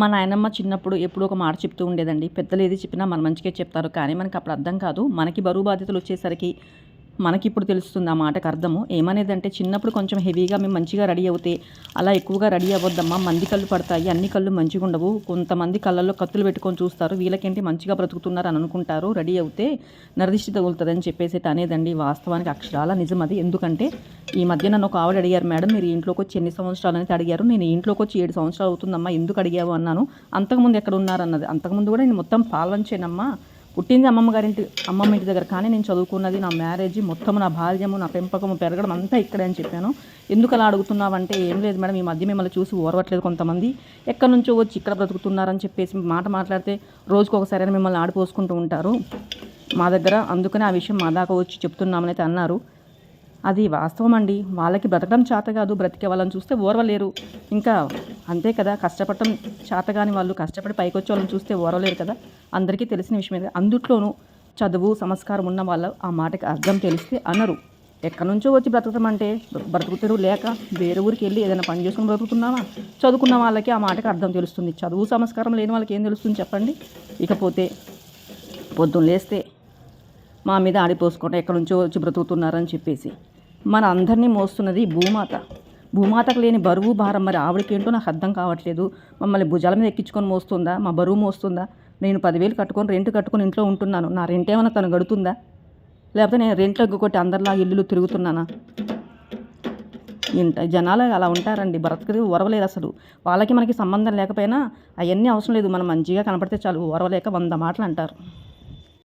మా నాయనమ్మ చిన్నప్పుడు ఎప్పుడూ ఒక మాట చెప్తూ ఉండేదండి. పెద్దలు ఏది చెప్పినా మన మంచిగా చెప్తారు. కానీ మనకి అప్పుడు అర్థం కాదు. మనకి బరువు బాధ్యతలు వచ్చేసరికి మనకిప్పుడు తెలుస్తుంది ఆ మాటకు అర్థము. ఏమనేదంటే చిన్నప్పుడు కొంచెం హెవీగా మేము మంచిగా రెడీ అవుతే అలా ఎక్కువగా రెడీ అవ్వద్దమ్మా మంది కళ్ళు పడతాయి అన్ని కళ్ళు మంచిగా ఉండవు. కొంతమంది కళ్ళల్లో కత్తులు పెట్టుకొని చూస్తారు వీళ్ళకేంటి మంచిగా బ్రతుకుతున్నారు అని అనుకుంటారు రెడీ అవుతే నరదిష్టి తగులుతుందని చెప్పేసి అనేదండి వాస్తవానికి అక్షరాల నిజం అది. ఎందుకంటే ఈ మధ్య నన్ను ఒక ఆవిడ అడిగారు మేడం మీరు ఇంట్లోకి వచ్చి ఎన్ని సంవత్సరాలు అనేది అడిగారు? నేను ఇంట్లోకి వచ్చి ఏడు సంవత్సరాలు అవుతుందమ్మా ఎందుకు అడిగావు? అన్నాను. అంతకుముందు ఎక్కడ ఉన్నారన్నది అంతకుముందు కూడా నేను మొత్తం పాల్వంచేనమ్మా. పుట్టింది అమ్మమ్మ గారింటి అమ్మమ్మ ఇంటి దగ్గర. కానీ నేను చదువుకున్నది నా మ్యారేజ్ మొత్తం నా బాల్యము నా పెంపకము పెరగడం అంతా ఇక్కడే అని చెప్పాను. ఎందుకు అలా అడుగుతున్నావంటే ఏం లేదు మేడం ఈ మధ్య మిమ్మల్ని చూసి ఓర్వట్లేదు కొంతమంది. ఎక్కడి నుంచో వచ్చి ఇక్కడ బ్రతుకుతున్నారని చెప్పేసి మాట మాట్లాడితే రోజుకు ఒకసారి మిమ్మల్ని ఆడిపోసుకుంటూ ఉంటారు మా దగ్గర. అందుకనే ఆ విషయం మా దాకా వచ్చి చెప్తున్నామని అయితే అన్నారు. అది వాస్తవం అండి వాళ్ళకి బ్రతకడం చేత కాదు బ్రతికే వాళ్ళని చూస్తే ఓర్వలేరు. ఇంకా అంతే కదా కష్టపడటం చేత వాళ్ళు కష్టపడి పైకి వచ్చే వాళ్ళని చూస్తే ఓర్వలేరు కదా. అందరికీ తెలిసిన విషయమే అందుట్లోనూ చదువు సంస్కారం ఉన్న వాళ్ళు ఆ మాటకి అర్థం తెలిస్తే అనరు. ఎక్కడి నుంచో వచ్చి బ్రతకడం అంటే బ్రతుకుతారు లేక వేరే ఊరికి వెళ్ళి ఏదైనా పని చేసుకుని బ్రతుకుతున్నావా? చదువుకున్న వాళ్ళకి ఆ మాటకి అర్థం తెలుస్తుంది. చదువు సంస్కారం లేని వాళ్ళకి ఏం తెలుస్తుంది చెప్పండి? ఇకపోతే పొద్దున్న లేస్తే మా మీద ఆడిపోసుకుంటా ఎక్కడి నుంచో వచ్చి బ్రతుకుతున్నారని చెప్పేసి. మన అందరినీ మోస్తున్నది భూమాత. భూమాతకు లేని బరువు భారం మరి ఆవిడకి ఏంటో నాకు అర్థం కావట్లేదు. మమ్మల్ని భుజాల మీద ఎక్కించుకొని మోస్తుందా? మా బరువు మోస్తుందా? నేను పదివేలు కట్టుకొని రెంట్ కట్టుకొని ఇంట్లో ఉంటున్నాను. నా రెంట్ ఏమైనా తను గడుతుందా? లేకపోతే నేను రెంట్లో కొట్టి అందరిలా ఇల్లులు తిరుగుతున్నానా? ఇంట జనాలు అలా ఉంటారండి. బ్రతకది ఓరవలేరు అసలు. వాళ్ళకి మనకి సంబంధం లేకపోయినా అవన్నీ అవసరం లేదు. మనం మంచిగా కనపడితే చాలు ఓరవలేక వంద మాటలు అంటారు